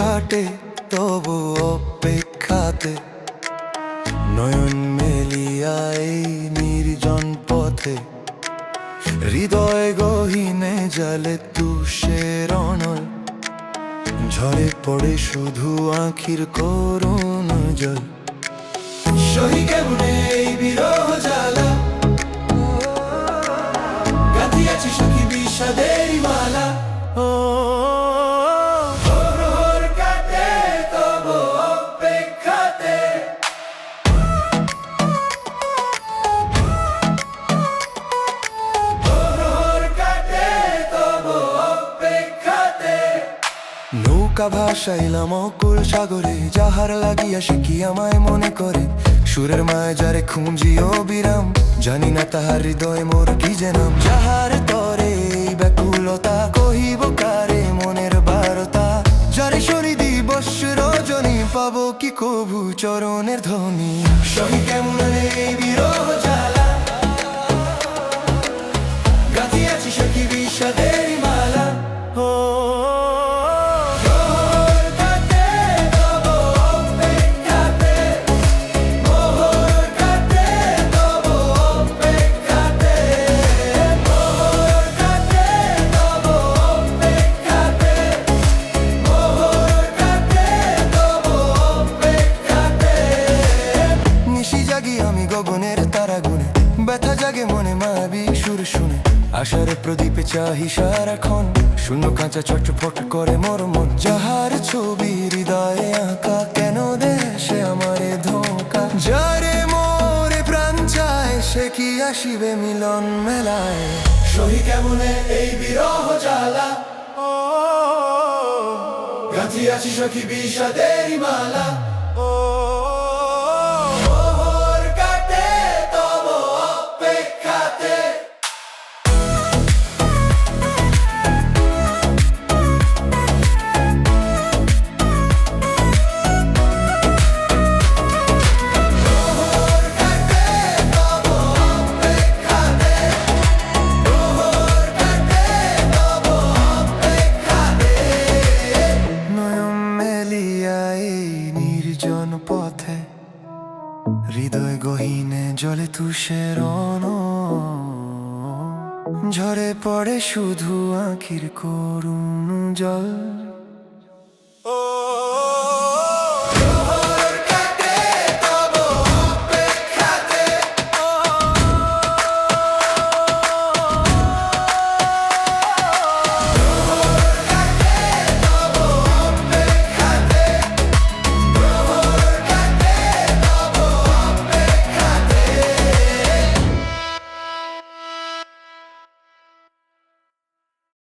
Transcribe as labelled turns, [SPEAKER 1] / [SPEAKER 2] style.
[SPEAKER 1] কাটে, তবু অপেক্ষাতে নয়ন মেলিয়া এই নির্জন পথে। হৃদয় গহীনে জালে তুষের অনল ঝরে পড়ে শুধু আখির করুণ জল। সহি কেমনে এই বিরহ নৌকা ভাসাইলাম অকুল সাগরে। যাহার লাগিয়া শিখি আমায় মনে করে? সুরের মায় যারে খুঁজি ও বিরাম জানি না তাহার হৃদয় মোর কি যেনাম যাহার তরে ব্যাকুলতা কহিব কারে? মনের বারতা যারে শনি দিবস রজনী, পাবো কি কভু চরণের ধ্বনি? সহি কেমন বিরহ জ্বালা? গাঁথিয়াছি সখী বিষাদের তারা গুনে ব্যথা জাগে মনে মাবি সুর শুনে। আশার প্রদীপে চাহি সারাক্ষণ শূন্য কাঁচা ছটফট করে মোর মন। যাহার ছবি হৃদয়ে আঁকা, কেন দেশে আমারে ধোকা? যারে মোরে প্রাণ চায়, সে কি আসিবে মিলন মেলায়? সহি কেমনে এই বিরহ জ্বালা? ও গাঁথি আছি সখী বিষাদের মালা। হৃদয় গহীনে জলে তুষের ঝরে পড়ে শুধু আখির করুণ জল।